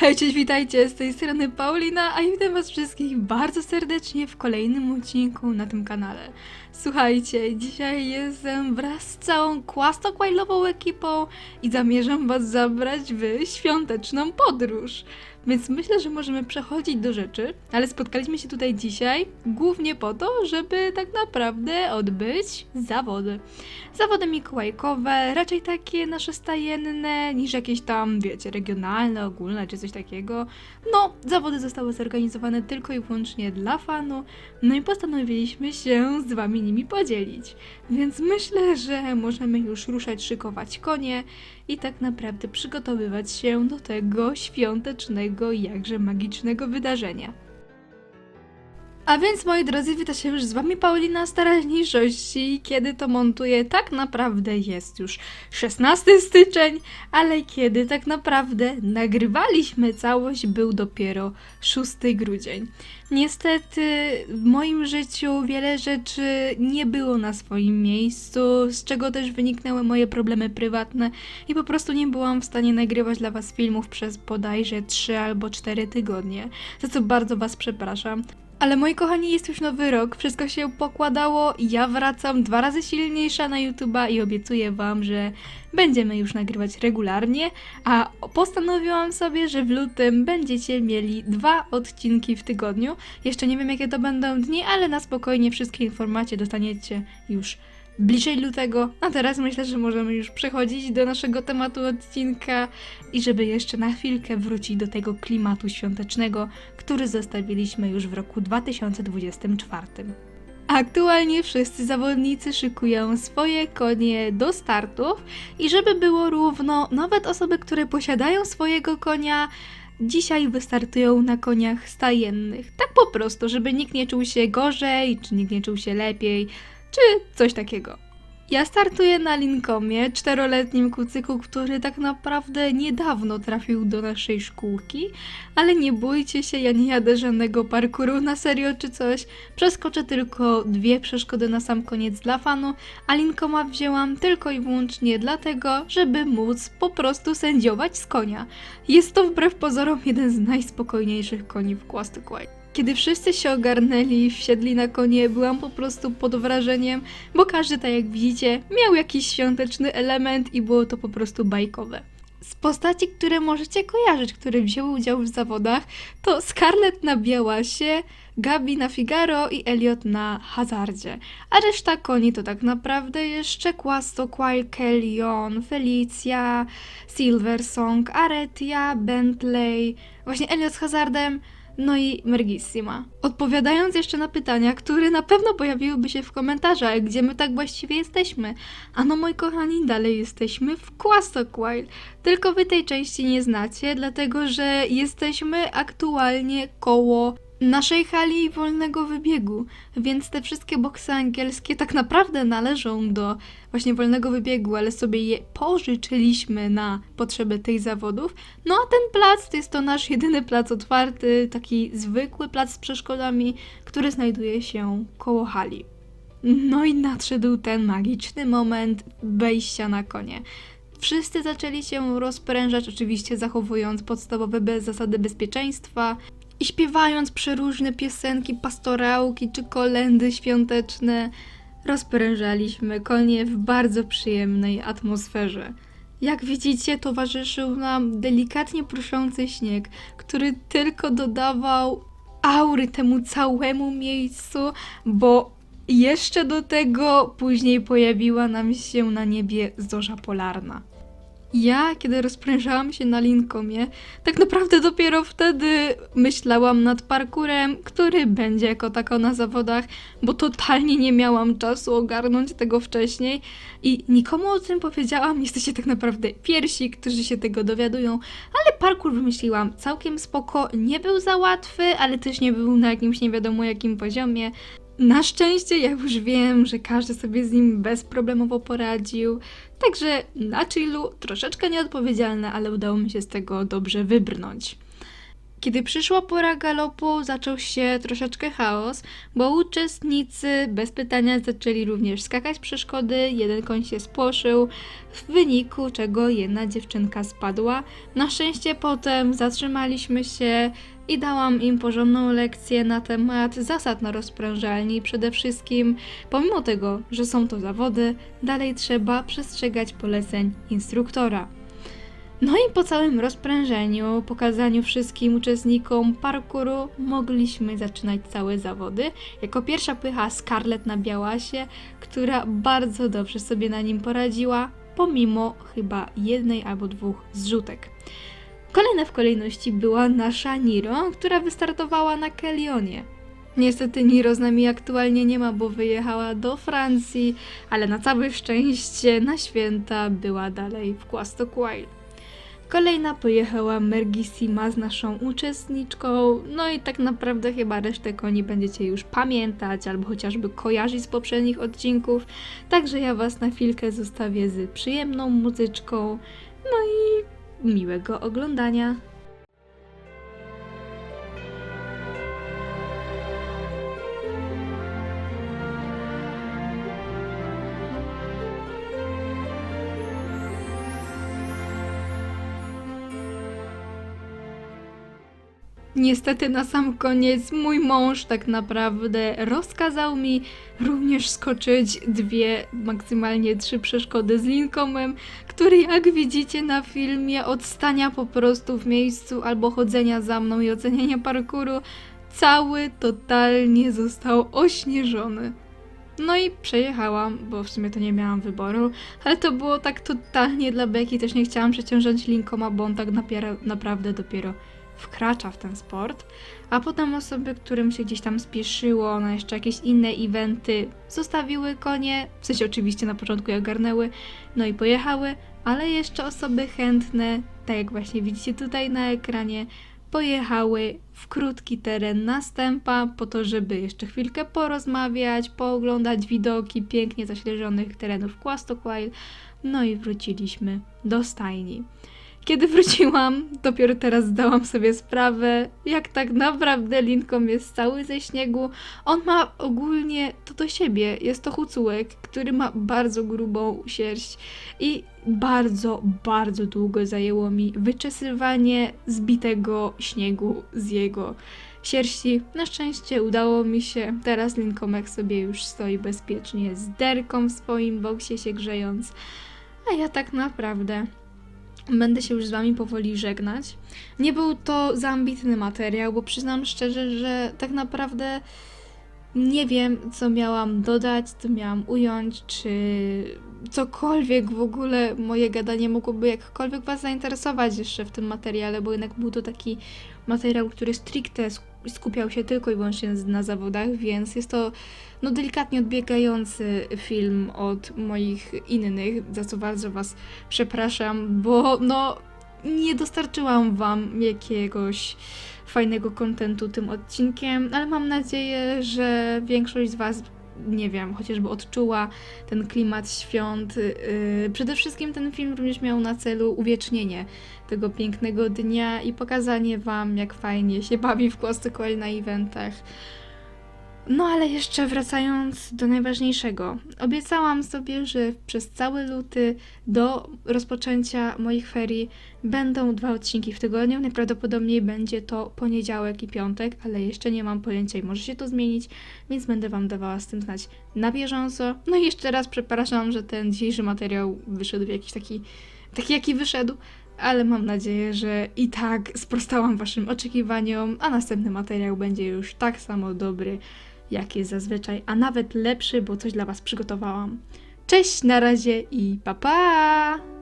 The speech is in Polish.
Hej, cześć, witajcie, z tej strony Paulina, a witam was wszystkich bardzo serdecznie w kolejnym odcinku na tym kanale. Słuchajcie, dzisiaj jestem wraz z całą Quastoquailową ekipą i zamierzam was zabrać w świąteczną podróż. Więc myślę, że możemy przechodzić do rzeczy, ale spotkaliśmy się tutaj dzisiaj głównie po to, żeby tak naprawdę odbyć zawody. Zawody mikołajkowe, raczej takie nasze stajenne, niż jakieś tam, wiecie, regionalne, ogólne czy coś takiego. No, zawody zostały zorganizowane tylko i wyłącznie dla fanu, no i postanowiliśmy się z wami nimi podzielić. Więc myślę, że możemy już ruszać, szykować konie i tak naprawdę przygotowywać się do tego świątecznego, jakże magicznego wydarzenia. A więc moi drodzy, wita się już z wami Paulina z teraźniejszości. Kiedy to montuję, tak naprawdę jest już 16 styczeń, ale kiedy tak naprawdę nagrywaliśmy całość, był dopiero 6 grudzień. Niestety w moim życiu wiele rzeczy nie było na swoim miejscu, z czego też wyniknęły moje problemy prywatne i po prostu nie byłam w stanie nagrywać dla was filmów przez bodajże 3 albo 4 tygodnie, za co bardzo was przepraszam. Ale moi kochani, jest już nowy rok, wszystko się pokładało, ja wracam dwa razy silniejsza na YouTube'a i obiecuję wam, że będziemy już nagrywać regularnie, a postanowiłam sobie, że w lutym będziecie mieli dwa odcinki w tygodniu. Jeszcze nie wiem jakie to będą dni, ale na spokojnie wszystkie informacje dostaniecie już bliżej lutego. A teraz myślę, że możemy już przechodzić do naszego tematu odcinka i żeby jeszcze na chwilkę wrócić do tego klimatu świątecznego, który zostawiliśmy już w roku 2024. Aktualnie wszyscy zawodnicy szykują swoje konie do startów i żeby było równo, nawet osoby, które posiadają swojego konia, dzisiaj wystartują na koniach stajennych. Tak po prostu, żeby nikt nie czuł się gorzej, czy nikt nie czuł się lepiej, czy coś takiego. Ja startuję na Linkomie, czteroletnim kucyku, który tak naprawdę niedawno trafił do naszej szkółki, ale nie bójcie się, ja nie jadę żadnego parkouru na serio czy coś. Przeskoczę tylko dwie przeszkody na sam koniec dla fanu, a Linkoma wzięłam tylko i wyłącznie dlatego, żeby móc po prostu sędziować z konia. Jest to wbrew pozorom jeden z najspokojniejszych koni w Quastoquai. Kiedy wszyscy się ogarnęli, wsiedli na konie, byłam po prostu pod wrażeniem, bo każdy, tak jak widzicie, miał jakiś świąteczny element i było to po prostu bajkowe. Z postaci, które możecie kojarzyć, które wzięły udział w zawodach, to Scarlett na Białasie, Gabi na Figaro i Elliot na Hazardzie. A reszta koni to tak naprawdę jeszcze Quasto, Quail, Kellyon, Felicia, Silversong, Aretia, Bentley, właśnie Elliot z Hazardem, no i Mergissima. Odpowiadając jeszcze na pytania, które na pewno pojawiłyby się w komentarzach, gdzie my tak właściwie jesteśmy. A no moi kochani, dalej jesteśmy w Quastoquile. Tylko wy tej części nie znacie, dlatego że jesteśmy aktualnie koło naszej hali wolnego wybiegu, więc te wszystkie boksy angielskie tak naprawdę należą do właśnie wolnego wybiegu, ale sobie je pożyczyliśmy na potrzeby tych zawodów. No a ten plac to jest to nasz jedyny plac otwarty, taki zwykły plac z przeszkodami, który znajduje się koło hali. No i nadszedł ten magiczny moment wejścia na konie. Wszyscy zaczęli się rozprężać, oczywiście zachowując podstawowe zasady bezpieczeństwa i śpiewając przeróżne piosenki, pastorałki czy kolendy świąteczne. Rozprężaliśmy konie w bardzo przyjemnej atmosferze. Jak widzicie, towarzyszył nam delikatnie pruszący śnieg, który tylko dodawał aury temu całemu miejscu, bo jeszcze do tego później pojawiła nam się na niebie zorza polarna. Ja, kiedy rozprężałam się na Linkomie, tak naprawdę dopiero wtedy myślałam nad parkurem, który będzie jako tako na zawodach, bo totalnie nie miałam czasu ogarnąć tego wcześniej i nikomu o tym powiedziałam. Jesteście tak naprawdę pierwsi, którzy się tego dowiadują, ale parkur wymyśliłam całkiem spoko. Nie był za łatwy, ale też nie był na jakimś nie wiadomo jakim poziomie. Na szczęście ja już wiem, że każdy sobie z nim bezproblemowo poradził. Także na chillu, troszeczkę nieodpowiedzialne, ale udało mi się z tego dobrze wybrnąć. Kiedy przyszła pora galopu, zaczął się troszeczkę chaos, bo uczestnicy bez pytania zaczęli również skakać przeszkody, jeden koń się spłoszył, w wyniku czego jedna dziewczynka spadła. Na szczęście potem zatrzymaliśmy się i dałam im porządną lekcję na temat zasad na rozprężalni. Przede wszystkim, pomimo tego, że są to zawody, dalej trzeba przestrzegać poleceń instruktora. No i po całym rozprężeniu, pokazaniu wszystkim uczestnikom parkouru, mogliśmy zaczynać całe zawody. Jako pierwsza pycha Scarlett na Białasie, która bardzo dobrze sobie na nim poradziła, pomimo chyba jednej albo dwóch zrzutek. Kolejna w kolejności była nasza Niro, która wystartowała na Kellionie. Niestety Niro z nami aktualnie nie ma, bo wyjechała do Francji, ale na całe szczęście na święta była dalej w Quastoquile. Kolejna pojechała Mergissima z naszą uczestniczką, no i tak naprawdę chyba resztę koni będziecie już pamiętać albo chociażby kojarzyć z poprzednich odcinków, także ja Was na chwilkę zostawię z przyjemną muzyczką, no i miłego oglądania. Niestety na sam koniec mój mąż tak naprawdę rozkazał mi również skoczyć dwie, maksymalnie trzy przeszkody z Lincolnem, który jak widzicie na filmie od stania po prostu w miejscu albo chodzenia za mną i oceniania parkouru, cały totalnie został ośnieżony. No i przejechałam, bo w sumie to nie miałam wyboru, ale to było tak totalnie dla Beki, też nie chciałam przeciążać Linkoma, bo on tak napiera, naprawdę dopiero wkracza w ten sport, a potem osoby, którym się gdzieś tam spieszyło na jeszcze jakieś inne eventy, zostawiły konie, w sensie oczywiście na początku je ogarnęły, no i pojechały, ale jeszcze osoby chętne, tak jak właśnie widzicie tutaj na ekranie, pojechały w krótki teren następa po to, żeby jeszcze chwilkę porozmawiać, pooglądać widoki pięknie zaśleżonych terenów Quastoquile, no i wróciliśmy do stajni. Kiedy wróciłam, dopiero teraz zdałam sobie sprawę, jak tak naprawdę Lincoln jest cały ze śniegu. On ma ogólnie to do siebie. Jest to hucułek, który ma bardzo grubą sierść i bardzo, bardzo długo zajęło mi wyczesywanie zbitego śniegu z jego sierści. Na szczęście udało mi się. Teraz Linkomek sobie już stoi bezpiecznie z derką w swoim boksie się grzejąc. A ja tak naprawdę Będę się już z Wami powoli żegnać. Nie był to zambitny materiał, bo przyznam szczerze, że tak naprawdę nie wiem, co miałam dodać, co miałam ująć, czy cokolwiek w ogóle moje gadanie mogłoby jakkolwiek Was zainteresować jeszcze w tym materiale, bo jednak był to taki materiał, który stricte skupiał się tylko i wyłącznie na zawodach, więc jest to no, delikatnie odbiegający film od moich innych, za co bardzo Was przepraszam, bo no nie dostarczyłam Wam jakiegoś fajnego kontentu tym odcinkiem, ale mam nadzieję, że większość z Was nie wiem, chociażby odczuła ten klimat świąt. Yy, przede wszystkim ten film również miał na celu uwiecznienie tego pięknego dnia i pokazanie Wam, jak fajnie się bawi w Kłostykoel na eventach. No ale jeszcze wracając do najważniejszego. Obiecałam sobie, że przez cały luty do rozpoczęcia moich ferii będą dwa odcinki w tygodniu. Najprawdopodobniej będzie to poniedziałek i piątek, ale jeszcze nie mam pojęcia i może się to zmienić, więc będę Wam dawała z tym znać na bieżąco. No i jeszcze raz przepraszam, że ten dzisiejszy materiał wyszedł w jakiś taki, taki jaki wyszedł, ale mam nadzieję, że i tak sprostałam Waszym oczekiwaniom, a następny materiał będzie już tak samo dobry jak jest zazwyczaj, a nawet lepszy, bo coś dla Was przygotowałam. Cześć, na razie i pa pa!